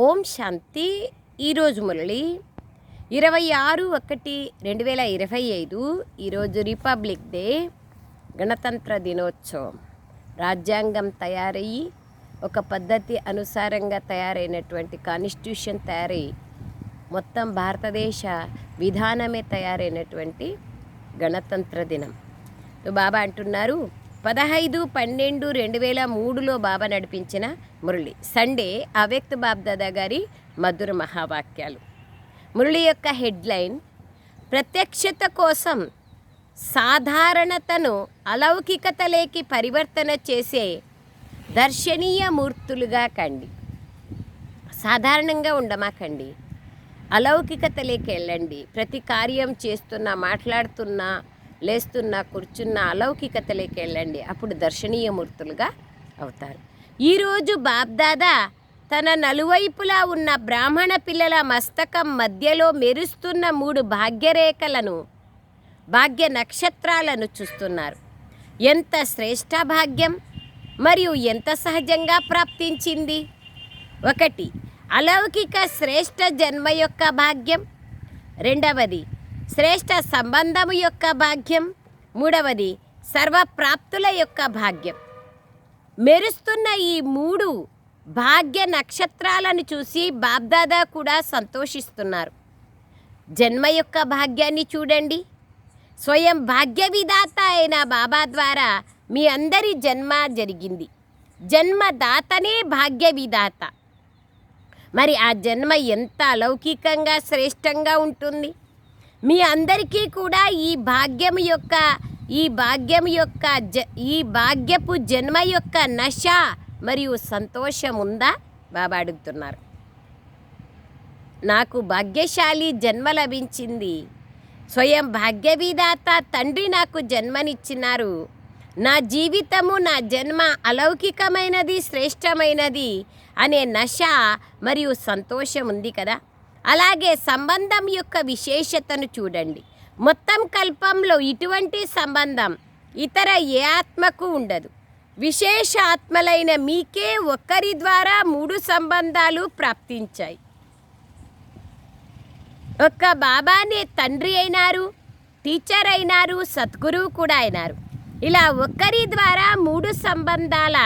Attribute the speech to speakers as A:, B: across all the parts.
A: ఓం శాంతి. ఈరోజు మురళి ఇరవై ఆరు ఒకటి రెండు వేల ఇరవై ఐదు ఈరోజు రిపబ్లిక్ డే గణతంత్ర దినోత్సవం. రాజ్యాంగం తయారయ్యి ఒక పద్ధతి అనుసారంగా తయారైనటువంటి కాన్స్టిట్యూషన్ తయారయ్యి మొత్తం భారతదేశ విధానమే తయారైనటువంటి గణతంత్ర దినం. బాబా అంటున్నారు పదహైదు పన్నెండు రెండు వేల మూడులో బాబా నడిపించిన మురళి. సండే అవ్యక్త బాబ్దాదా గారి మధుర మహావాక్యాలు. మురళి యొక్క హెడ్లైన్ ప్రత్యక్షత కోసం సాధారణతను అలౌకికతలేకి పరివర్తన చేసే దర్శనీయ మూర్తులుగా కండి. సాధారణంగా ఉండమాకండి. అలౌకికతలేకి వెళ్ళండి. ప్రతి కార్యం చేస్తున్నా మాట్లాడుతున్నా లేస్తున్నా కూర్చున్న అలౌకికతలోకి వెళ్ళండి. అప్పుడు దర్శనీయ మూర్తులుగా అవుతారు ఈరోజు బాబ్దాదా తన నలువైపులా ఉన్న బ్రాహ్మణ పిల్లల మస్తకం మధ్యలో మెరుస్తున్న మూడు భాగ్యరేఖలను భాగ్య నక్షత్రాలను చూస్తున్నారు. ఎంత శ్రేష్ట భాగ్యం మరియు ఎంత సహజంగా ప్రాప్తించింది? ఒకటి అలౌకిక శ్రేష్ట జన్మ యొక్క భాగ్యం. రెండవది శ్రేష్ట సంబంధము యొక్క భాగ్యం. మూడవది సర్వప్రాప్తుల యొక్క భాగ్యం. మెరుస్తున్న ఈ మూడు భాగ్య నక్షత్రాలను చూసి బాబ్దాదా కూడా సంతోషిస్తున్నారు. జన్మ యొక్క భాగ్యాన్ని చూడండి. స్వయం భాగ్య విధాత అయిన బాబా ద్వారా మీ అందరి జన్మ జరిగింది. జన్మదాతనే భాగ్య విధాత. మరి ఆ జన్మ ఎంత అలౌకికంగా శ్రేష్టంగా ఉంటుంది? మీ అందరికీ కూడా ఈ భాగ్యం యొక్క ఈ భాగ్యం యొక్క జ ఈ భాగ్యపు జన్మ యొక్క నశ మరియు సంతోషం ఉందా? బాబా అడుగుతున్నారు. నాకు భాగ్యశాలి జన్మ లభించింది. స్వయం భాగ్యవిధాత తండ్రి నాకు జన్మనిచ్చినారు. నా జీవితము నా జన్మ అలౌకికమైనది శ్రేష్టమైనది అనే నశ మరియు సంతోషం ఉంది కదా? అలాగే సంబంధం యొక్క విశేషతను చూడండి. మొత్తం కల్పంలో ఇటువంటి సంబంధం ఇతర ఏ ఆత్మకు ఉండదు. విశేష ఆత్మలైన మీకే ఒక్కరి ద్వారా మూడు సంబంధాలు ప్రాప్తించాయి. ఒక్క బాబానే తండ్రి అయినారు టీచర్ అయినారు సద్గురువు కూడా అయినారు. ఇలా ఒక్కరి ద్వారా మూడు సంబంధాల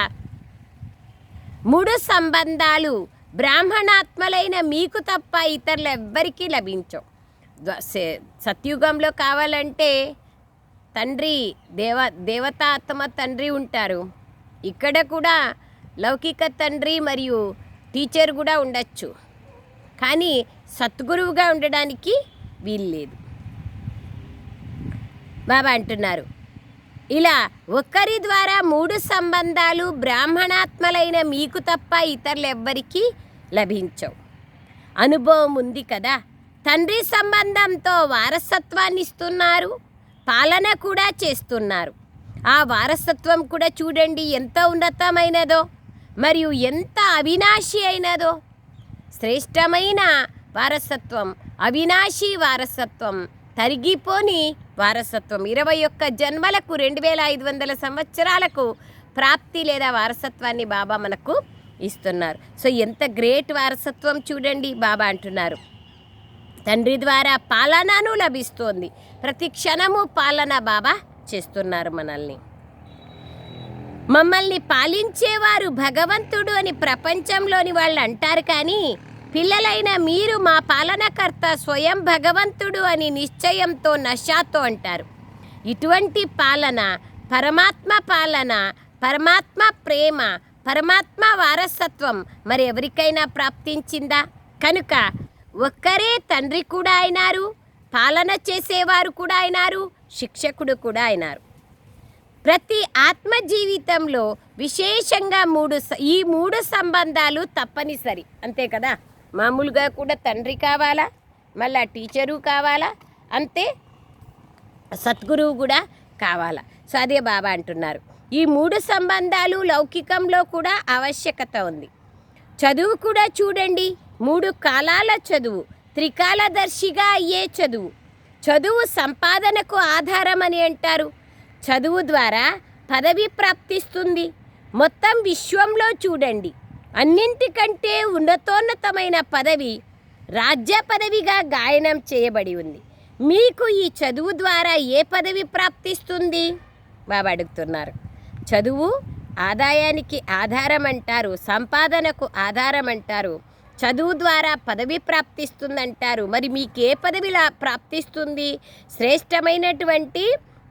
A: మూడు సంబంధాలు బ్రాహ్మణాత్మలైన మీకు తప్ప ఇతరులు ఎవ్వరికీ లభించవు సత్యుగంలో కావాలంటే తండ్రి దేవ దేవతాత్మ తండ్రి ఉంటారు. ఇక్కడ కూడా లౌకిక తండ్రి మరియు టీచర్ కూడా ఉండొచ్చు. కానీ సద్గురువుగా ఉండడానికి వీల్లేదు. బాబా అంటున్నారు ఇలా ఒకరి ద్వారా మూడు సంబంధాలు బ్రాహ్మణాత్మలైన మీకు తప్ప ఇతరులు ఎవ్వరికీ లభించవు. అనుభవం ఉంది కదా? తండ్రి సంబంధంతో వారసత్వాన్ని ఇస్తున్నారు పాలన కూడా చేస్తున్నారు. ఆ వారసత్వం కూడా చూడండి ఎంత ఉన్నతమైనదో మరియు ఎంత అవినాశి అయినదో. శ్రేష్టమైన వారసత్వం అవినాశీ వారసత్వం తరిగిపోని వారసత్వం. ఇరవై ఒక్క జన్మలకు రెండు వేల ఐదు వందల సంవత్సరాలకు ప్రాప్తి లేదా వారసత్వాన్ని బాబా మనకు ఇస్తున్నారు. సో ఎంత గ్రేట్ వారసత్వం చూడండి బాబా అంటున్నారు. తండ్రి ద్వారా పాలనను లభిస్తోంది. ప్రతి క్షణము పాలన బాబా చేస్తున్నారు మనల్ని. మమ్మల్ని పాలించేవారు భగవంతుడు అని ప్రపంచంలోని వాళ్ళు అంటారు కానీ పిల్లలైన మీరు మా పాలనకర్త స్వయం భగవంతుడు అని నిశ్చయంతో నషాతో అంటారు. ఇటువంటి పాలన పరమాత్మ పాలన పరమాత్మ ప్రేమ పరమాత్మ వారసత్వం మరి ఎవరికైనా ప్రాప్తించిందా? కనుక ఒక్కరే తండ్రి కూడా అయినారు పాలన చేసేవారు కూడా అయినారు శిక్షకుడు కూడా అయినారు. ప్రతి ఆత్మ జీవితంలో విశేషంగా మూడు స- ఈ మూడు సంబంధాలు తప్పనిసరి. అంతే కదా? మామూలుగా కూడా తండ్రి కావాలా? మళ్ళా టీచరు కావాలా? అంతే సద్గురువు కూడా కావాలా? సో అదే బాబా అంటున్నారు. ఈ మూడు సంబంధాలు లౌకికంలో కూడా ఆవశ్యకత ఉంది. చదువు కూడా చూడండి. మూడు కాలాల చదువు త్రికాలదర్శిగా అయ్యే చదువు. చదువు సంపాదనకు ఆధారం అని అంటారు. చదువు ద్వారా పదవి ప్రాప్తిస్తుంది. మొత్తం విశ్వంలో చూడండి. అన్నింటికంటే ఉన్నతోన్నతమైన పదవి రాజ్య పదవిగా గాయనం చేయబడి ఉంది. మీకు ఈ చదువు ద్వారా ఏ పదవి ప్రాప్తిస్తుంది? బాబా అడుగుతున్నారు. చదువు ఆదాయానికి ఆధారం అంటారు సంపాదనకు ఆధారం అంటారు చదువు ద్వారా పదవి ప్రాప్తిస్తుందంటారు. మరి మీకు ఏ పదవిలా ప్రాప్తిస్తుంది? శ్రేష్టమైనటువంటి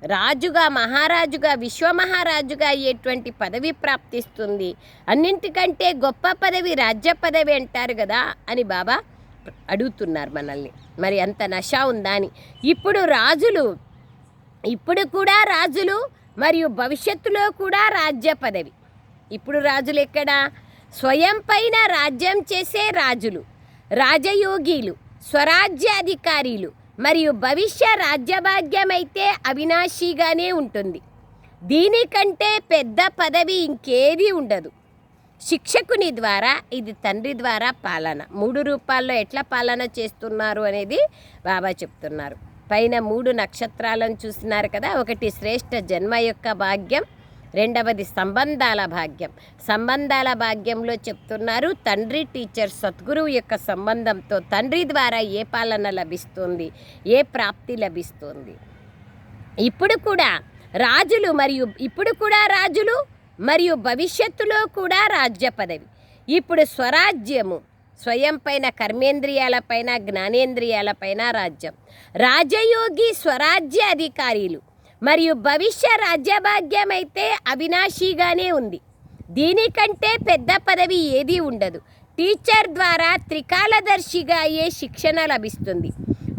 A: రాజుగా మహారాజుగా విశ్వమహారాజుగా అయ్యేటువంటి పదవి ప్రాప్తిస్తుంది. అన్నింటికంటే గొప్ప పదవి రాజ్య పదవి అంటారు కదా అని బాబా అడుగుతున్నారు మనల్ని. మరి అంత నష ఉందా అని. ఇప్పుడు రాజులు ఇప్పుడు కూడా రాజులు మరియు భవిష్యత్తులో కూడా రాజ్య పదవి. ఇప్పుడు రాజులు ఎక్కడ? స్వయం పైన రాజ్యం చేసే రాజులు రాజయోగిలు స్వరాజ్యాధికారీలు మరియు భవిష్య రాజ్యభాగ్యమైతే అవినాశిగానే ఉంటుంది. దీనికంటే పెద్ద పదవి ఇంకేది ఉండదు. శిక్షకుని ద్వారా ఇది తండ్రి ద్వారా పాలన. మూడు రూపాల్లో ఎట్లా పాలన చేస్తున్నారు అనేది బాబా చెప్తున్నారు. పైన మూడు నక్షత్రాలను చూస్తున్నారు కదా ఒకటి శ్రేష్ఠ జన్మ యొక్క భాగ్యం రెండవది సంబంధాల భాగ్యం. సంబంధాల భాగ్యంలో చెప్తున్నారు తండ్రి టీచర్ సద్గురువు యొక్క సంబంధంతో తండ్రి ద్వారా ఏ పాలన లభిస్తుంది ఏ ప్రాప్తి లభిస్తుంది. ఇప్పుడు కూడా రాజులు మరియు ఇప్పుడు కూడా రాజులు మరియు భవిష్యత్తులో కూడా రాజ్య పదవి. ఇప్పుడు స్వరాజ్యము స్వయం పైన కర్మేంద్రియాలపైన జ్ఞానేంద్రియాలపైన రాజ్యం. రాజయోగి స్వరాజ్య అధికారీలు. మరియు భవిష్య రాజ్యభాగ్యం అయితే అవినాశిగానే ఉంది. దీనికంటే పెద్ద పదవి ఏదీ ఉండదు. టీచర్ ద్వారా త్రికాలదర్శిగా అయ్యే శిక్షణ లభిస్తుంది.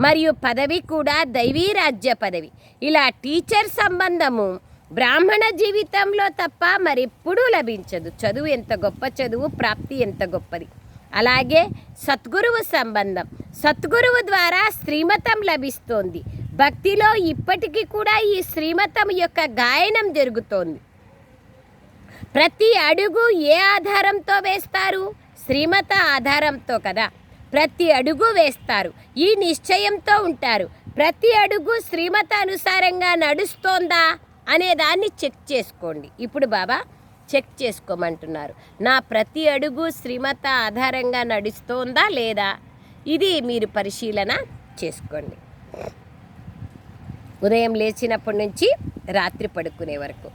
A: మరియు పదవి కూడా దైవీ రాజ్య పదవి. ఇలా టీచర్ సంబంధము బ్రాహ్మణ జీవితంలో తప్ప మరెప్పుడూ లభించదు. చదువు ఎంత గొప్ప చదువు ప్రాప్తి ఎంత గొప్పది. అలాగే సద్గురువు సంబంధం. సద్గురువు ద్వారా శ్రీమతం లభిస్తోంది. భక్తిలో ఇప్పటికీ కూడా ఈ శ్రీమతం యొక్క గాయనం జరుగుతోంది. ప్రతి అడుగు ఏ ఆధారంతో వేస్తారు? శ్రీమత ఆధారంతో కదా. ప్రతి అడుగు వేస్తారు. ఈ నిశ్చయంతో ఉంటారు. ప్రతి అడుగు శ్రీమత అనుసారంగా నడుస్తోందా అనే దాన్ని చెక్ చేసుకోండి. ఇప్పుడు బాబా చెక్ చేసుకోమంటున్నారు. నా ప్రతి అడుగు శ్రీమత ఆధారంగా నడుస్తోందా లేదా? ఇది మీరు పరిశీలన చేసుకోండి. ఉదయం లేచినప్పటి నుంచి రాత్రి పడుకునే వరకు.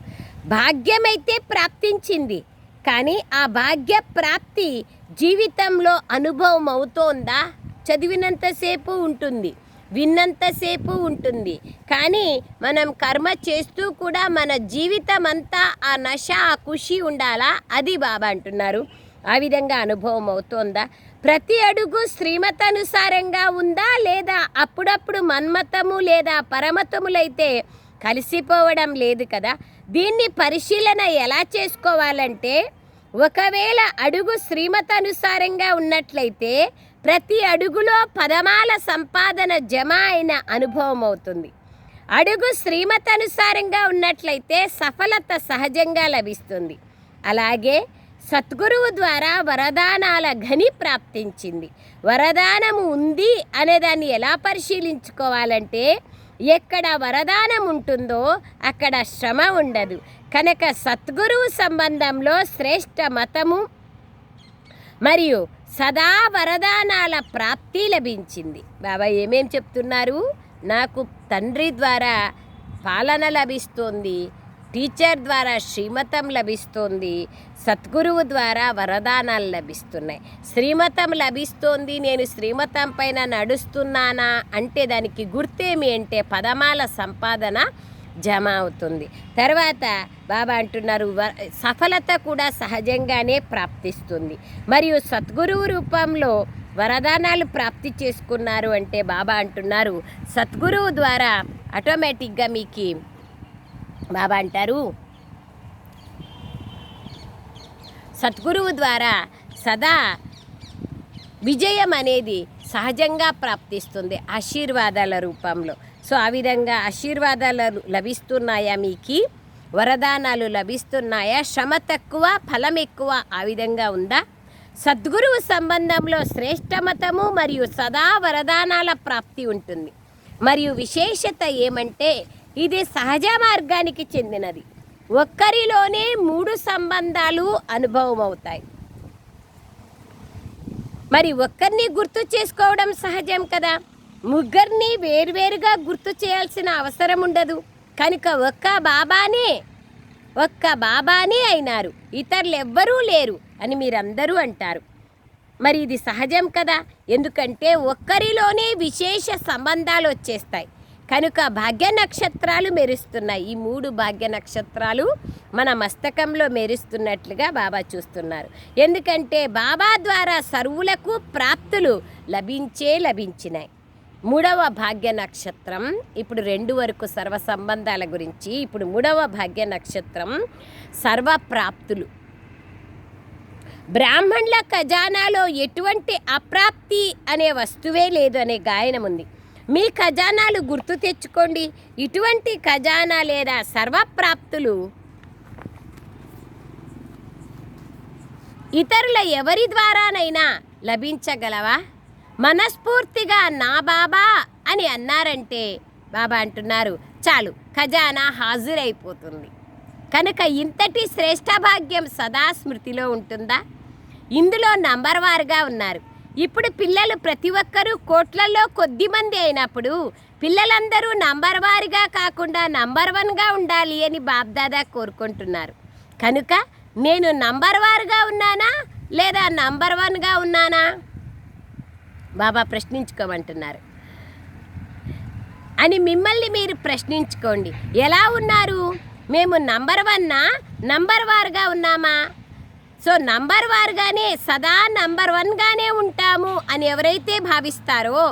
A: భాగ్యమైతే ప్రాప్తించింది. కానీ ఆ భాగ్య ప్రాప్తి జీవితంలో అనుభవం అవుతోందా? చదివినంతసేపు ఉంటుంది. విన్నంతసేపు ఉంటుంది. కానీ మనం కర్మ చేస్తూ కూడా మన జీవితం అంతా ఆ నశ ఆ ఖుషి ఉండాలా? అది బాబా అంటున్నారు. ఆ విధంగా అనుభవం అవుతోందా? ప్రతి అడుగు శ్రీమతానుసారంగా ఉందా లేదా? అప్పుడప్పుడు మన్మతము లేదా పరమతములైతే కలిసిపోవడం లేదు కదా? దీన్ని పరిశీలన ఎలా చేసుకోవాలంటే ఒకవేళ అడుగు శ్రీమతానుసారంగా ఉన్నట్లయితే ప్రతి అడుగులో పదమాల సంపాదన జమ అయిన అనుభవం అవుతుంది. అడుగు శ్రీమతానుసారంగా ఉన్నట్లయితే సఫలత సహజంగా లభిస్తుంది. అలాగే సద్గురువు ద్వారా వరదానాల ఘని ప్రాప్తించింది. వరదానము ఉంది అనేదాన్ని ఎలా పరిశీలించుకోవాలంటే ఎక్కడ వరదానం ఉంటుందో అక్కడ శ్రమ ఉండదు. కనుక సద్గురువు సంబంధంలో శ్రేష్ఠ మతము మరియు సదా వరదానాల ప్రాప్తి లభించింది. బాబా ఏమేం చెప్తున్నారు? నాకు తండ్రి ద్వారా పాలన లభిస్తోంది. టీచర్ ద్వారా శ్రీమతం లభిస్తోంది సద్గురువు ద్వారా వరదానాలు లభిస్తున్నాయి. శ్రీమతం లభిస్తోంది నేను శ్రీమతం పైన నడుస్తున్నానా అంటే దానికి గుర్తేమి అంటే పదమాల సంపాదన జమ అవుతుంది తర్వాత బాబా అంటున్నారు వ- సఫలత కూడా సహజంగానే ప్రాప్తిస్తుంది. మరియు సద్గురువు రూపంలో వరదానాలు ప్రాప్తి చేసుకున్నారు అంటే బాబా అంటున్నారు సద్గురువు ద్వారా ఆటోమేటిక్గా మీకు బాబా అంటారు. సద్గురువు ద్వారా సదా విజయం అనేది సహజంగా ప్రాప్తిస్తుంది ఆశీర్వాదాల రూపంలో. సో ఆ విధంగా ఆశీర్వాదాలు లభిస్తున్నాయా మీకు? వరదానాలు లభిస్తున్నాయా? శ్రమ తక్కువ ఫలం ఎక్కువ ఆ విధంగా ఉందా? సద్గురువు సంబంధంలో శ్రేష్ఠ మతము మరియు సదా వరదానాల ప్రాప్తి ఉంటుంది. మరియు విశేషత ఏమంటే ఇది సహజ మార్గానికి చెందినది. ఒక్కరిలోనే మూడు సంబంధాలు అనుభవం అవుతాయి మరి ఒక్కరిని గుర్తు చేసుకోవడం సహజం కదా? ముగ్గురిని వేరువేరుగా గుర్తు చేయాల్సిన అవసరం ఉండదు. కనుక ఒక్క బాబానే ఒక్క బాబానే అయినారు. ఇతరులు ఎవ్వరూ లేరు అని మీరందరూ అంటారు. మరి ఇది సహజం కదా? ఎందుకంటే ఒక్కరిలోనే విశేష సంబంధాలు వచ్చేస్తాయి. కనుక భాగ్య నక్షత్రాలు మెరుస్తున్నాయి. ఈ మూడు భాగ్య నక్షత్రాలు మన మస్తకంలో మెరుస్తున్నట్లుగా బాబా చూస్తున్నారు. ఎందుకంటే బాబా ద్వారా సర్వులకు ప్రాప్తులు లభించే లభించినాయి మూడవ భాగ్య నక్షత్రం ఇప్పుడు రెండు వరకు సర్వ సంబంధాల గురించి ఇప్పుడు మూడవ భాగ్య నక్షత్రం సర్వప్రాప్తులు బ్రాహ్మణుల ఖజానాలో ఎటువంటి అప్రాప్తి అనే వస్తువే లేదు అనే గాయనం ఉంది మీ ఖజానాలు గుర్తు తెచ్చుకోండి. ఇటువంటి ఖజానా లేదా సర్వప్రాప్తులు ఇతరుల ఎవరి ద్వారానైనా లభించగలవా? మనస్ఫూర్తిగా నా బాబా అని అన్నారంటే బాబా అంటున్నారు చాలు ఖజానా హాజరైపోతుంది. కనుక ఇంతటి శ్రేష్ఠ భాగ్యం సదా స్మృతిలో ఉంటుందా? ఇందులో నంబర్ వారుగా ఉన్నారు. ఇప్పుడు పిల్లలు ప్రతి ఒక్కరూ కోట్లలో కొద్ది మంది అయినప్పుడు పిల్లలందరూ నంబర్ వారిగా కాకుండా నంబర్ వన్గా ఉండాలి అని బాబ్దాదా కోరుకుంటున్నారు. కనుక నేను నంబర్ వారుగా ఉన్నానా లేదా నంబర్ వన్గా ఉన్నానా? బాబా ప్రశ్నించుకోమంటున్నారు. అని మిమ్మల్ని మీరు ప్రశ్నించుకోండి. ఎలా ఉన్నారు? మేము నంబర్ వన్నా నంబర్ వారుగా ఉన్నామా? సో నంబర్ వారుగానే సదా నంబర్ వన్గానే ఉంటాము అని ఎవరైతే భావిస్తారో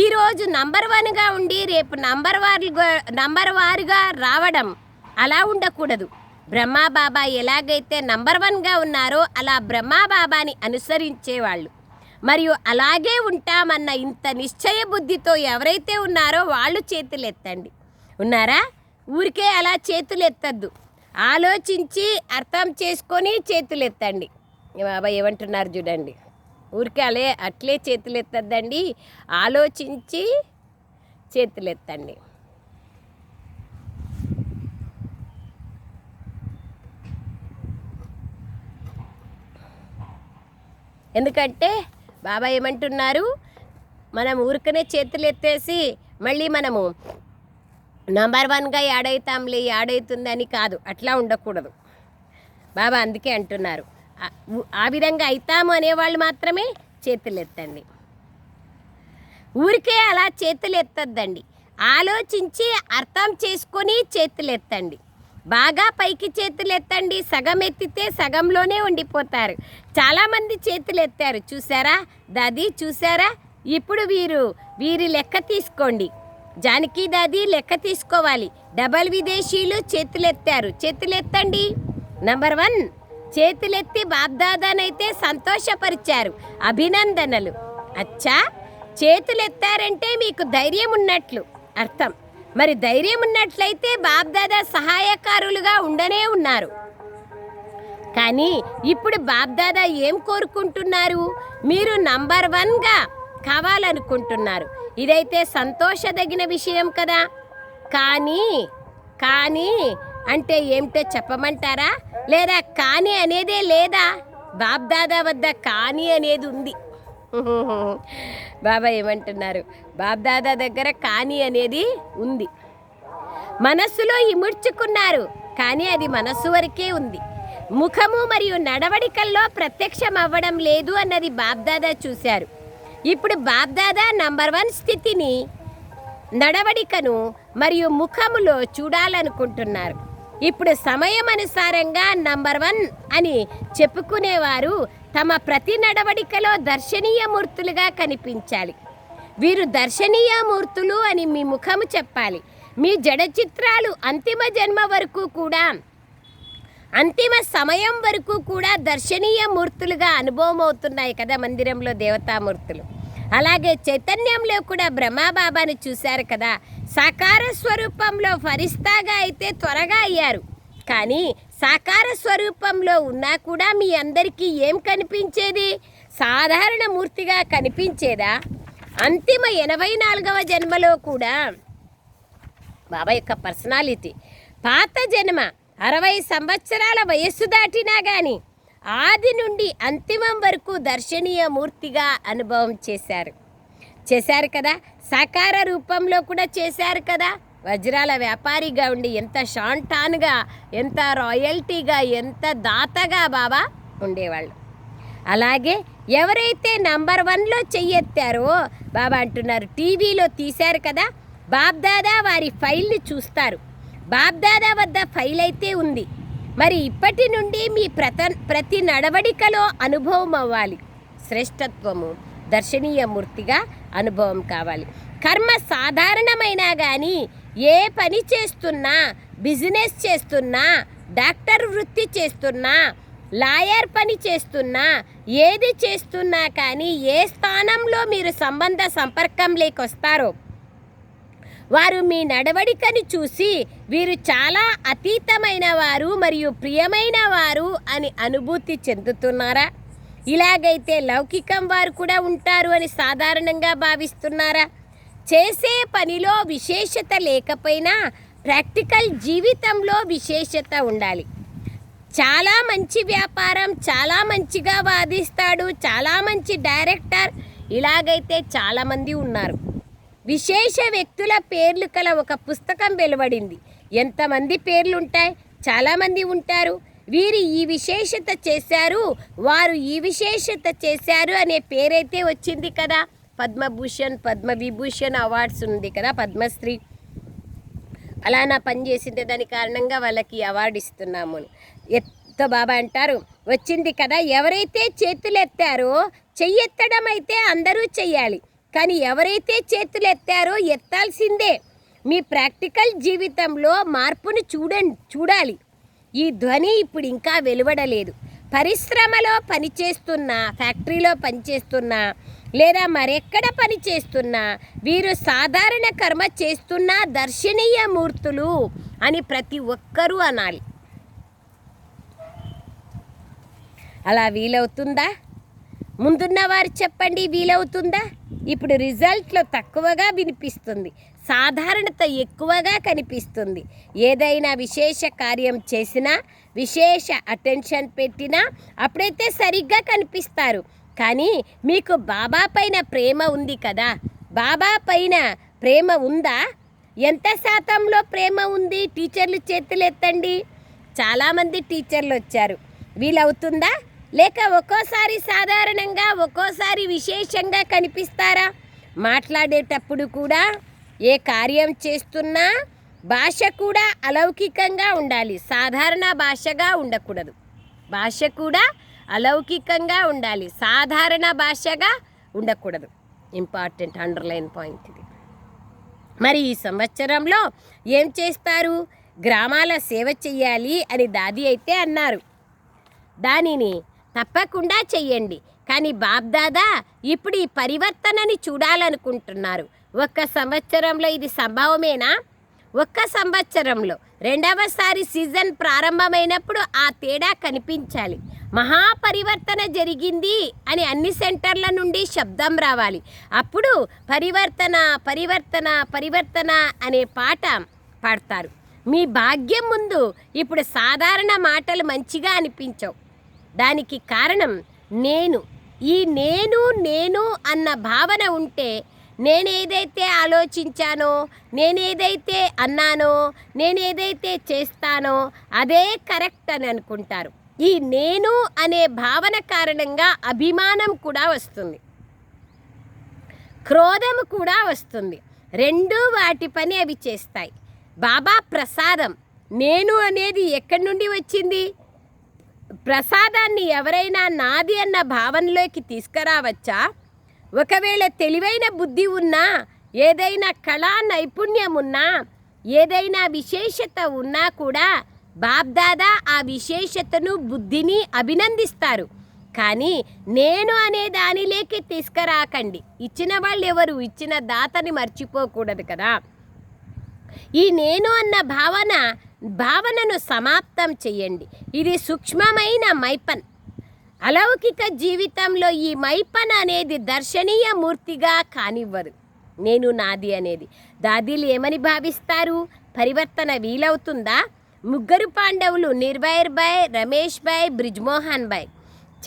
A: ఈరోజు నంబర్ వన్గా ఉండి రేపు నంబర్ వారుగా నంబర్ వారుగా రావడం అలా ఉండకూడదు. బ్రహ్మా బాబా ఎలాగైతే నంబర్ వన్గా ఉన్నారో అలా బ్రహ్మా బాబాని అనుసరించేవాళ్ళు మరియు అలాగే ఉంటామన్న ఇంత నిశ్చయ బుద్ధితో ఎవరైతే ఉన్నారో వాళ్ళు చేతులెత్తండి. ఉన్నారా? ఊరికే అలా చేతులెత్తద్దు. ఆలోచించి అర్థం చేసుకొని చేతులు ఎత్తండి బాబా ఏమంటున్నారు చూడండి. ఊరికే అలే అట్లే చేతులెత్తద్దండి. ఆలోచించి చేతులు ఎత్తండి ఎందుకంటే బాబా ఏమంటున్నారు? మనం ఊరికనే చేతులు ఎత్తేసి మళ్ళీ మనము నంబర్ వన్గా యాడవుతాంలే యాడవుతుందని కాదు. అట్లా ఉండకూడదు. బాబా అందుకే అంటున్నారు. ఆ- విధంగా అవుతాము అనేవాళ్ళు మాత్రమే చేతులు ఎత్తండి ఊరికే అలా చేతులు ఎత్తద్దండి ఆలోచించి అర్థం చేసుకొని చేతులు ఎత్తండి బాగా పైకి చేతులు ఎత్తండి సగం ఎత్తితే సగంలోనే ఉండిపోతారు. చాలామంది చేతులు ఎత్తారు చూసారా? దది చూసారా? ఇప్పుడు వీరు వీరి లెక్క తీసుకోండి. జానకి దాది లెక్క తీసుకోవాలి. డబల్ విదేశీయులు చేతులెత్తారు. చేతులెత్తండి. నంబర్ వన్ చేతులెత్తి బాబ్దాదానైతే సంతోషపరిచారు. అభినందనలు. అచ్చా చేతులెత్తారంటే మీకు ధైర్యం ఉన్నట్లు. అర్థం. మరి ధైర్యం ఉన్నట్లయితే బాబ్దాదా సహాయకారులుగా ఉండనే ఉన్నారు. కానీ ఇప్పుడు బాబ్దాదా ఏం కోరుకుంటున్నారు? మీరు నంబర్ వన్గా కావాలనుకుంటున్నారు. ఇదైతే సంతోషదగిన విషయం కదా. కానీ కానీ అంటే ఏమిటో చెప్పమంటారా? లేదా కానీ అనేదే లేదా? బాబ్దాదా వద్ద కానీ అనేది ఉంది. బాబా ఏమంటున్నారు? బాబ్దాదా దగ్గర కానీ అనేది ఉంది. మనస్సులో ఇముడ్చుకున్నారు కానీ అది మనస్సు వరకే ఉంది. ముఖము మరియు నడవడికల్లో ప్రత్యక్షం అవ్వడం లేదు అన్నది బాబ్దాదా చూశారు. ఇప్పుడు బాబ్దాదా నంబర్ వన్ స్థితిని నడవడికను మరియు ముఖములో చూడాలనుకుంటున్నారు. ఇప్పుడు సమయం అనుసారంగా నంబర్ వన్ అని చెప్పుకునేవారు తమ ప్రతి నడవడికలో దర్శనీయ మూర్తులుగా కనిపించాలి. వీరు దర్శనీయ మూర్తులు అని మీ ముఖము చెప్పాలి. మీ జడ చిత్రాలు అంతిమ జన్మ వరకు కూడా అంతిమ సమయం వరకు కూడా దర్శనీయ మూర్తులుగా అనుభవం అవుతున్నాయి కదా మందిరంలో దేవతామూర్తులు. అలాగే చైతన్యంలో కూడా బ్రహ్మాబాబాను చూశారు కదా. సాకార స్వరూపంలో ఫరిస్తాగా అయితే త్వరగా అయ్యారు. కానీ సాకార స్వరూపంలో ఉన్నా కూడా మీ అందరికీ ఏం కనిపించేది? సాధారణ మూర్తిగా కనిపించేదా? అంతిమ ఎనభై నాలుగవ జన్మలో కూడా బాబా యొక్క పర్సనాలిటీ. పాత జన్మ అరవై సంవత్సరాల వయస్సు దాటినా కానీ ఆది నుండి అంతిమం వరకు దర్శనీయ మూర్తిగా అనుభవం చేశారు. చేశారు కదా? సాకార రూపంలో కూడా చేశారు కదా? వజ్రాల వ్యాపారిగా ఉండి ఎంత షాంటాన్గా ఎంత రాయల్టీగా ఎంత దాతగా బాబా ఉండేవాళ్ళు. అలాగే ఎవరైతే నంబర్ వన్లో చెయ్యెత్తారో బాబా అంటున్నారు టీవీలో తీశారు కదా? బాబ్దాదా వారి ఫైల్ని చూస్తారు. బాబ్దాదా వద్ద ఫైల్ అయితే ఉంది. మరి ఇప్పటి నుండి మీ ప్రత ప్రతి నడవడికలో అనుభవం అవ్వాలి. శ్రేష్టత్వము దర్శనీయమూర్తిగా అనుభవం కావాలి. కర్మ సాధారణమైనా కానీ ఏ పని చేస్తున్నా బిజినెస్ చేస్తున్నా డాక్టర్ వృత్తి చేస్తున్నా లాయర్ పని చేస్తున్నా ఏది చేస్తున్నా కానీ ఏ స్థానంలో మీరు సంబంధ సంపర్కం లేకొస్తారో వారు మీ నడవడికని చూసి వీరు చాలా అతీతమైన వారు మరియు ప్రియమైన వారు అని అనుభూతి చెందుతున్నారా? ఇలాగైతే లౌకికం వారు కూడా ఉంటారు అని సాధారణంగా భావిస్తున్నారా? చేసే పనిలో విశేషత లేకపోయినా ప్రాక్టికల్ జీవితంలో విశేషత ఉండాలి. చాలా మంచి వ్యాపారం చాలా మంచిగా వాదిస్తాడు చాలా మంచి డైరెక్టర్ ఇలాగైతే చాలామంది ఉన్నారు. విశేష వ్యక్తుల పేర్లు కల ఒక పుస్తకం వెలువడింది. ఎంతమంది పేర్లు ఉంటాయి చాలామంది ఉంటారు. వీరు ఈ విశేషత చేశారు. వారు ఈ విశేషత చేశారు అనే పేరైతే వచ్చింది కదా. పద్మభూషణ్ పద్మవిభూషణ్ అవార్డ్స్ ఉంది కదా పద్మశ్రీ. అలానా పని చేసిందే దాని కారణంగా వాళ్ళకి అవార్డు ఇస్తున్నాము. ఎత్త బాబా అంటారు. వచ్చింది కదా. ఎవరైతే చేతులెత్తారో చెయ్యెత్తడం అయితే అందరూ చెయ్యాలి. కానీ ఎవరైతే చేతులు ఎత్తారో ఎత్తాల్సిందే. మీ ప్రాక్టికల్ జీవితంలో మార్పును చూడండి చూడాలి. ఈ ధ్వని ఇప్పుడు ఇంకా వెలువడలేదు. పరిశ్రమలో పనిచేస్తున్నా ఫ్యాక్టరీలో పనిచేస్తున్నా లేదా మరెక్కడ పనిచేస్తున్నా వీరు సాధారణ కర్మ చేస్తున్న దర్శనీయ మూర్తులు అని ప్రతి ఒక్కరూ అనాలి. అలా వీలవుతుందా? ముందున్న వారు చెప్పండి వీలవుతుందా? ఇప్పుడు రిజల్ట్లో తక్కువగా వినిపిస్తుంది. సాధారణత ఎక్కువగా కనిపిస్తుంది. ఏదైనా విశేష కార్యం చేసినా విశేష అటెన్షన్ పెట్టినా అప్పుడైతే సరిగ్గా కనిపిస్తారు. కానీ మీకు బాబా పైన ప్రేమ ఉంది కదా? బాబా పైన ప్రేమ ఉందా? ఎంత శాతంలో ప్రేమ ఉంది? టీచర్లు చేతులు ఎత్తండి చాలామంది టీచర్లు వచ్చారు. వీలవుతుందా? లేక ఒక్కోసారి సాధారణంగా ఒక్కోసారి విశేషంగా కనిపిస్తారా? మాట్లాడేటప్పుడు కూడా ఏ కార్యం చేస్తున్నా భాష కూడా అలౌకికంగా ఉండాలి. సాధారణ భాషగా ఉండకూడదు. భాష కూడా అలౌకికంగా ఉండాలి. సాధారణ భాషగా ఉండకూడదు. ఇంపార్టెంట్ అండర్లైన్ పాయింట్ ఇది. మరి ఈ సంవత్సరంలో ఏం చేస్తారు? గ్రామాల సేవ చెయ్యాలి అని దాది అయితే అన్నారు. దానిని తప్పకుండా చెయ్యండి. కానీ బాబ్దాదా ఇప్పుడు ఈ పరివర్తనని చూడాలనుకుంటున్నారు. ఒక్క సంవత్సరంలో ఇది సంభవమేనా? ఒక్క సంవత్సరంలో. రెండవసారి సీజన్ ప్రారంభమైనప్పుడు ఆ తేడా కనిపించాలి. మహాపరివర్తన జరిగింది అని అన్ని సెంటర్ల నుండి శబ్దం రావాలి. అప్పుడు పరివర్తన పరివర్తన పరివర్తన అనే పాట పాడతారు. మీ భాగ్యం ముందు ఇప్పుడు సాధారణ మాటలు మంచిగా అనిపించవు. దానికి కారణం నేను. ఈ నేను నేను అన్న భావన ఉంటే నేనేదైతే ఆలోచించానో నేనేదైతే అన్నానో నేనేదైతే చేస్తానో అదే కరెక్ట్ అని అనుకుంటారు. ఈ నేను అనే భావన కారణంగా అభిమానం కూడా వస్తుంది. క్రోధం కూడా వస్తుంది. రెండు వాటి పని అవి చేస్తాయి. బాబా ప్రసాదం నేను అనేది ఎక్కడి నుండి వచ్చింది? ప్రసాదాన్ని ఎవరైనా నాది అన్న భావనలోకి తీసుకురావచ్చా? ఒకవేళ తెలివైన బుద్ధి ఉన్నా ఏదైనా కళా నైపుణ్యం ఉన్నా ఏదైనా విశేషత ఉన్నా కూడా బాబ్దాదా ఆ విశేషతను బుద్ధిని అభినందిస్తారు. కానీ నేను అనే దానిలోకి తీసుకురాకండి. ఇచ్చిన వాళ్ళు ఎవరు ఇచ్చిన దాతని మర్చిపోకూడదు కదా. ఈ నేను అన్న భావన భావనను సమాప్తం చేయండి ఇది సూక్ష్మమైన మైపన్. అలౌకిక జీవితంలో ఈ మైపన్ అనేది దర్శనీయ మూర్తిగా కానివ్వదు నేను నాది అనేది. దాదీలు ఏమని భావిస్తారు? పరివర్తన వీలవుతుందా? ముగ్గురు పాండవులు నిర్భయర్ బాయ్ రమేష్ బాయ్ బ్రిజ్మోహన్ బాయ్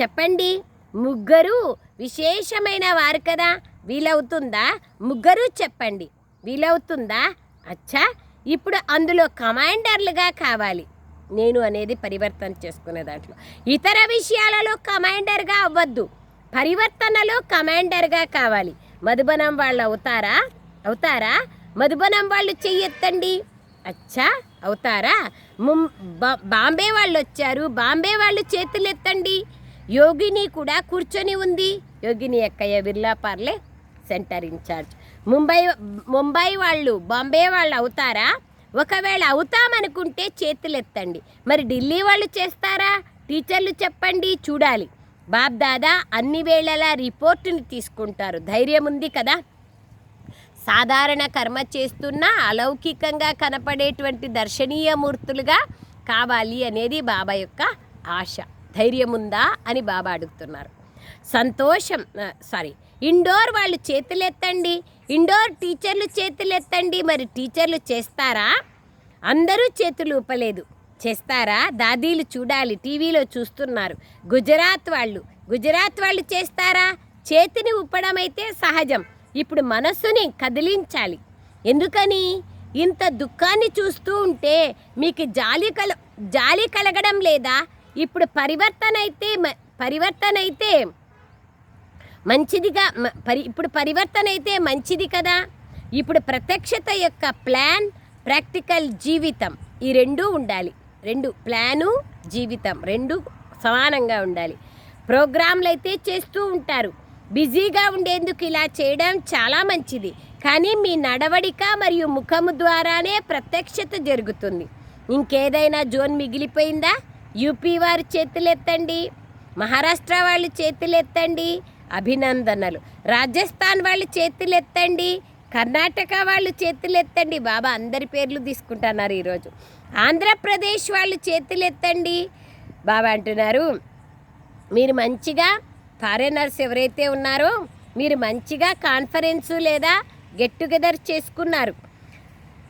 A: చెప్పండి ముగ్గురు విశేషమైన వారు కదా? వీలవుతుందా? ముగ్గురు చెప్పండి. వీలవుతుందా? అచ్చా ఇప్పుడు అందులో కమాండర్లుగా కావాలి. నేను అనేది పరివర్తన చేసుకునే దాంట్లో. ఇతర విషయాలలో కమాండర్గా అవ్వద్దు. పరివర్తనలో కమాండర్గా కావాలి. మధుబనం వాళ్ళు అవుతారా? అవుతారా? మధుబనం వాళ్ళు చెయ్యెత్తండి అచ్చా అవుతారా? ముం బా- బాంబే వాళ్ళు వచ్చారు. బాంబే వాళ్ళు చేతులు ఎత్తండి. యోగిని కూడా కూర్చొని ఉంది. యోగిని ఎక్కయ్య Birla Parle centre in charge. Mumbai Mumbai వాళ్ళు బాంబే వాళ్ళు అవుతారా? ఒకవేళ అవుతామనుకుంటే చేతులు ఎత్తండి మరి ఢిల్లీ వాళ్ళు చేస్తారా? టీచర్లు చెప్పండి చూడాలి. బాబ్ దాదా అన్ని వేళలా రిపోర్టుని తీసుకుంటారు. ధైర్యం ఉంది కదా? సాధారణ కర్మ చేస్తున్న అలౌకికంగా కనపడేటువంటి దర్శనీయ మూర్తులుగా కావాలి అనేది బాబా యొక్క ఆశ. ధైర్యం ఉందా అని బాబా అడుగుతున్నారు. సంతోషం సారీ ఇండోర్ వాళ్ళు చేతులెత్తండి. ఇండోర్ టీచర్లు చేతులు ఎత్తండి. మరి టీచర్లు చేస్తారా? అందరూ చేతులు ఊపలేదు. చేస్తారా? దాదీలు చూడాలి. టీవీలో చూస్తున్నారు. గుజరాత్ వాళ్ళు. గుజరాత్ వాళ్ళు చేస్తారా? చేతిని ఊపడం అయితే సహజం. ఇప్పుడు మనస్సుని కదిలించాలి. ఎందుకని? ఇంత దుఃఖాన్ని చూస్తూ ఉంటే మీకు జాలి కల జాలి కలగడం లేదా? ఇప్పుడు పరివర్తన అయితే మ- పరివర్తన అయితే మంచిదిగా పరి ఇప్పుడు పరివర్తన అయితే మంచిది కదా. ఇప్పుడు ప్రత్యక్షత యొక్క ప్లాన్ ప్రాక్టికల్ జీవితం ఈ రెండూ ఉండాలి. రెండు ప్లాను జీవితం రెండు సమానంగా ఉండాలి. ప్రోగ్రాంలు అయితే చేస్తూ ఉంటారు. బిజీగా ఉండేందుకు ఇలా చేయడం చాలా మంచిది. కానీ మీ నడవడిక మరియు ముఖము ద్వారానే ప్రత్యక్షత జరుగుతుంది. ఇంకేదైనా జోన్ మిగిలిపోయిందా? యూపీ వారు చేతులెత్తండి. మహారాష్ట్ర వాళ్ళు చేతులెత్తండి. అభినందనలు. రాజస్థాన్ వాళ్ళు చేతులు ఎత్తండి కర్ణాటక వాళ్ళు చేతులు ఎత్తండి బాబా అందరి పేర్లు తీసుకుంటున్నారు ఈరోజు. ఆంధ్రప్రదేశ్ వాళ్ళు చేతులు ఎత్తండి బాబా అంటున్నారు మీరు మంచిగా ఫారెనర్స్ ఎవరైతే ఉన్నారో మీరు మంచిగా కాన్ఫరెన్సు లేదా గెట్ టుగెదర్ చేసుకున్నారు.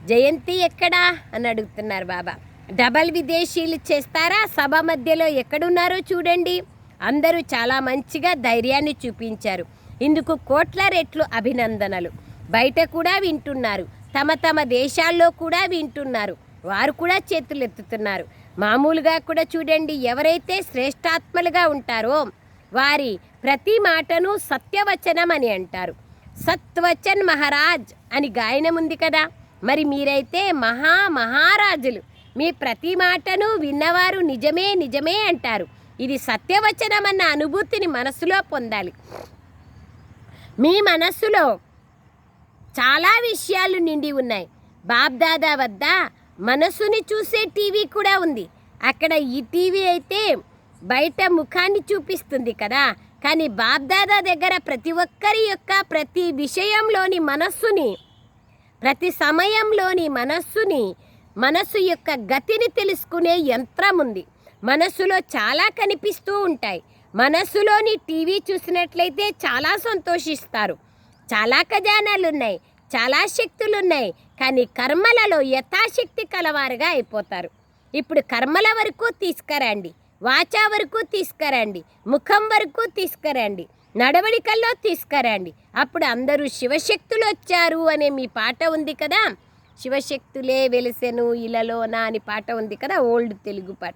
A: జయంతి ఎక్కడా? అని అడుగుతున్నారు బాబా. డబల్ విదేశీయులు చేస్తారా? సభ మధ్యలో ఎక్కడున్నారో చూడండి. అందరూ చాలా మంచిగా ధైర్యాన్ని చూపించారు. ఇందుకు కోట్ల రెట్లు అభినందనలు. బయట కూడా వింటున్నారు. తమ తమ దేశాల్లో కూడా వింటున్నారు. వారు కూడా చేతులు ఎత్తుతున్నారు. మామూలుగా కూడా చూడండి ఎవరైతే శ్రేష్టాత్మలుగా ఉంటారో వారి ప్రతి మాటను సత్యవచనం అని అంటారు. సత్వచన్ మహారాజ్ అని గాయనం ఉంది కదా. మరి మీరైతే మహా మహారాజులు. మీ ప్రతి మాటను విన్నవారు నిజమే నిజమే అంటారు. ఇది సత్యవచనం అన్న అనుభూతిని మనసులో పొందాలి. మీ మనస్సులో చాలా విషయాలు నిండి ఉన్నాయి. బాబ్దాదా వద్ద మనసుని చూసే టీవీ కూడా ఉంది. అక్కడ ఈ టీవీ అయితే బయట ముఖాన్ని చూపిస్తుంది కదా. కానీ బాబ్దాదా దగ్గర ప్రతి ఒక్కరి యొక్క ప్రతి విషయంలోని మనస్సుని ప్రతి సమయంలోని మనస్సుని మనస్సు యొక్క గతిని తెలుసుకునే యంత్రం ఉంది. మనస్సులో చాలా కనిపిస్తూ ఉంటాయి. మనస్సులోని టీవీ చూసినట్లయితే చాలా సంతోషిస్తారు. చాలా ఖజానాలు ఉన్నాయి చాలా శక్తులు ఉన్నాయి కానీ కర్మలలో యథాశక్తి కలవారుగా అయిపోతారు. ఇప్పుడు కర్మల వరకు తీసుకురండి వాచా వరకు తీసుకురండి ముఖం వరకు తీసుకురండి నడవడికల్లో తీసుకురండి. అప్పుడు అందరూ శివశక్తులు వచ్చారు అనే మీ పాట ఉంది కదా? శివశక్తులే వెలిసెను ఇలలోనా అని పాట ఉంది కదా? ఓల్డ్ తెలుగు పాట.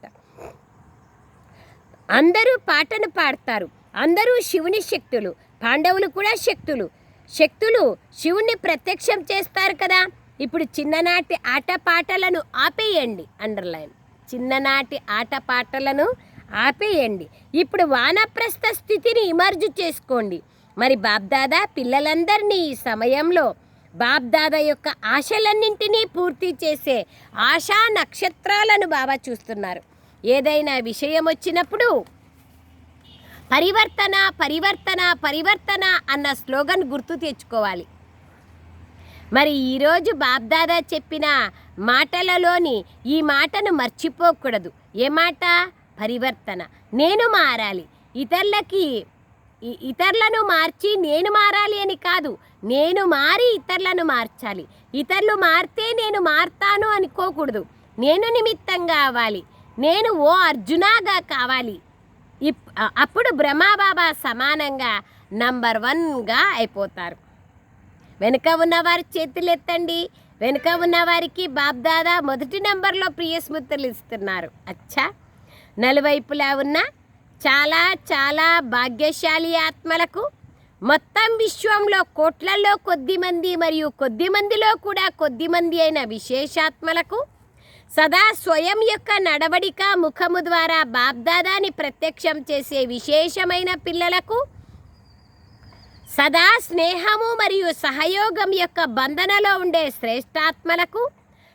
A: అందరూ పాటను పాడతారు. అందరూ శివుని శక్తులు. పాండవులు కూడా శక్తులు. శక్తులు శివుణ్ణి ప్రత్యక్షం చేస్తారు కదా. ఇప్పుడు చిన్ననాటి ఆటపాటలను ఆపేయండి అండర్లైన్. చిన్ననాటి ఆటపాటలను ఆపేయండి. ఇప్పుడు వానప్రస్థ స్థితిని ఇమర్జు చేసుకోండి. మరి బాబ్దాదా పిల్లలందరినీ ఈ సమయంలో బాబ్దాదా యొక్క ఆశలన్నింటినీ పూర్తి చేసే ఆశా నక్షత్రాలను బాబా చూస్తున్నారు. ఏదైనా విషయం వచ్చినప్పుడు పరివర్తన పరివర్తన పరివర్తన అన్న స్లోగన్ గుర్తు తెచ్చుకోవాలి. మరి ఈరోజు బాబ్దాదా చెప్పిన మాటలలోని ఈ మాటను మర్చిపోకూడదు. ఏ మాట? పరివర్తన. నేను మారాలి. ఇతరులకి ఇతరులను మార్చి నేను మారాలి అని కాదు. నేను మారి ఇతరులను మార్చాలి. ఇతరులు మారితే నేను మారుతాను అనుకోకూడదు. నేను నిమిత్తంగా అవ్వాలి. నేను ఓ అర్జునాగా కావాలి. ఇప్ అప్పుడు బ్రహ్మాబాబా సమానంగా నంబర్ వన్గా అయిపోతారు. వెనుక ఉన్నవారి చేతులు ఎత్తండి వెనుక ఉన్నవారికి బాబ్దాదా మొదటి నెంబర్లో ప్రియ స్మృతులు ఇస్తున్నారు. అచ్చా! నలువైపులా ఉన్న చాలా చాలా భాగ్యశాలి ఆత్మలకు మొత్తం విశ్వంలో కోట్లలో కొద్ది మంది మరియు కొద్ది మందిలో కూడా కొద్ది మంది అయిన విశేషాత్మలకు సదా స్వయం యొక్క నడవడిక ముఖము ద్వారా బాబ్దాదాని ప్రత్యక్షం చేసే విశేషమైన పిల్లలకు సదా స్నేహము మరియు సహయోగం యొక్క బంధనలో ఉండే శ్రేష్టాత్మలకు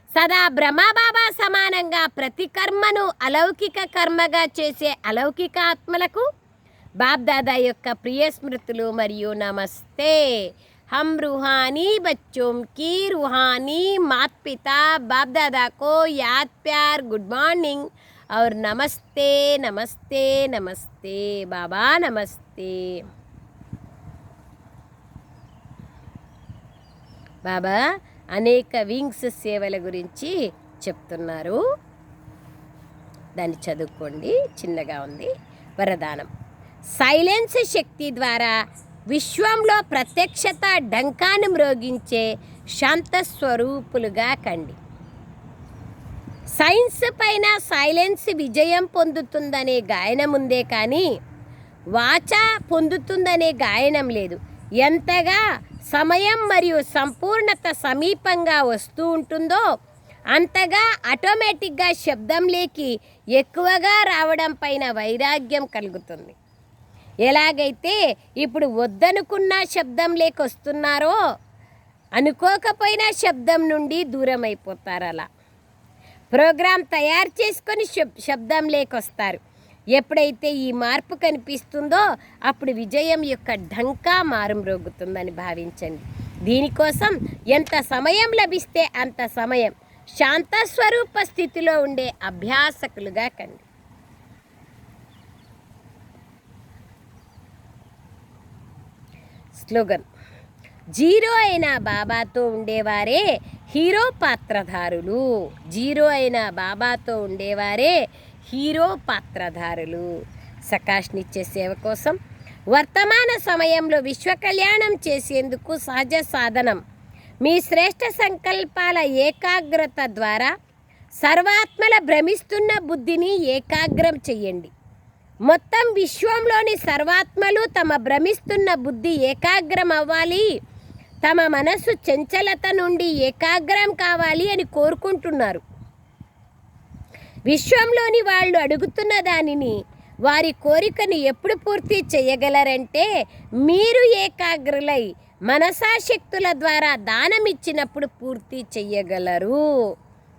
A: సదా బ్రహ్మబాబా సమానంగా ప్రతి కర్మను అలౌకిక కర్మగా చేసే అలౌకిక ఆత్మలకు బాబ్దాదా యొక్క ప్రియ స్మృతులు మరియు నమస్తే. हम रूहानी बच्चों की रूहानी मात पिता बाप दादा को याद प्यार गुड मॉर्निंग और नमस्ते नमस्ते नमस्ते बाबा नमस्ते బాబా అనేక వింగ్స్ సేవల గురించి చెప్తున్నారు దాన్ని చదువుకోండి చిన్నగా ఉంది వరదానం సైలెన్స్ శక్తి ద్వారా విశ్వంలో ప్రత్యక్షత డంకాను మ్రోగించే శాంత స్వరూపులుగా కండి. సైన్స్ పైన సైలెన్స్ విజయం పొందుతుందనే గాయనం ఉందే కానీ వాచ పొందుతుందనే గాయనం లేదు. ఎంతగా సమయం మరియు సంపూర్ణత సమీపంగా వస్తూ ఉంటుందో అంతగా ఆటోమేటిక్గా శబ్దంలేకి ఎక్కువగా రావడం పైన వైరాగ్యం కలుగుతుంది. ఎలాగైతే ఇప్పుడు వద్దనుకున్న శబ్దం లేకొస్తున్నారో అనుకోకపోయినా శబ్దం నుండి దూరం అయిపోతారు అలా. ప్రోగ్రాం తయారు చేసుకొని శబ్ శబ్దం లేకొస్తారు. ఎప్పుడైతే ఈ మార్పు కనిపిస్తుందో అప్పుడు విజయం యొక్క ఢంకా మారుమ్రోగుతుందని భావించండి. దీనికోసం ఎంత సమయం లభిస్తే అంత సమయం. శాంత స్వరూప స్థితిలో ఉండే అభ్యాసకులుగా కండి. స్లోగన్. జీరో అయిన బాబాతో ఉండేవారే హీరో పాత్రధారులు. జీరో అయిన బాబాతో ఉండేవారే హీరో పాత్రధారులు. సకాష్నిచ్చే సేవ కోసం వర్తమాన సమయంలో విశ్వ కళ్యాణం చేసేందుకు సహజ సాధనం. మీ శ్రేష్ట సంకల్పాల ఏకాగ్రత ద్వారా సర్వాత్మల భ్రమిస్తున్న బుద్ధిని ఏకాగ్రం చెయ్యండి. మొత్తం విశ్వంలోని సర్వాత్మలు తమ భ్రమిస్తున్న బుద్ధి ఏకాగ్రం అవ్వాలి తమ మనస్సు చంచలత నుండి ఏకాగ్రం కావాలి అని కోరుకుంటున్నారు. విశ్వంలోని వాళ్ళు అడుగుతున్న దానిని వారి కోరికను ఎప్పుడు పూర్తి చేయగలరంటే మీరు ఏకాగ్రులై మనసాశక్తుల ద్వారా దానం ఇచ్చినప్పుడు పూర్తి చెయ్యగలరు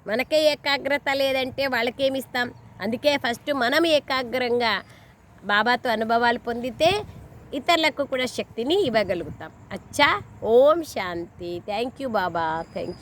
A: మనకే ఏకాగ్రత లేదంటే వాళ్ళకేమిస్తాం అందుకే ఫస్ట్ మనం ఏకాగ్రంగా బాబాతో అనుభవాలు పొందితే ఇతరులకు కూడా శక్తిని ఇవ్వగలుగుతాం. అచ్చా ఓం శాంతి. Thank you Baba. Thank you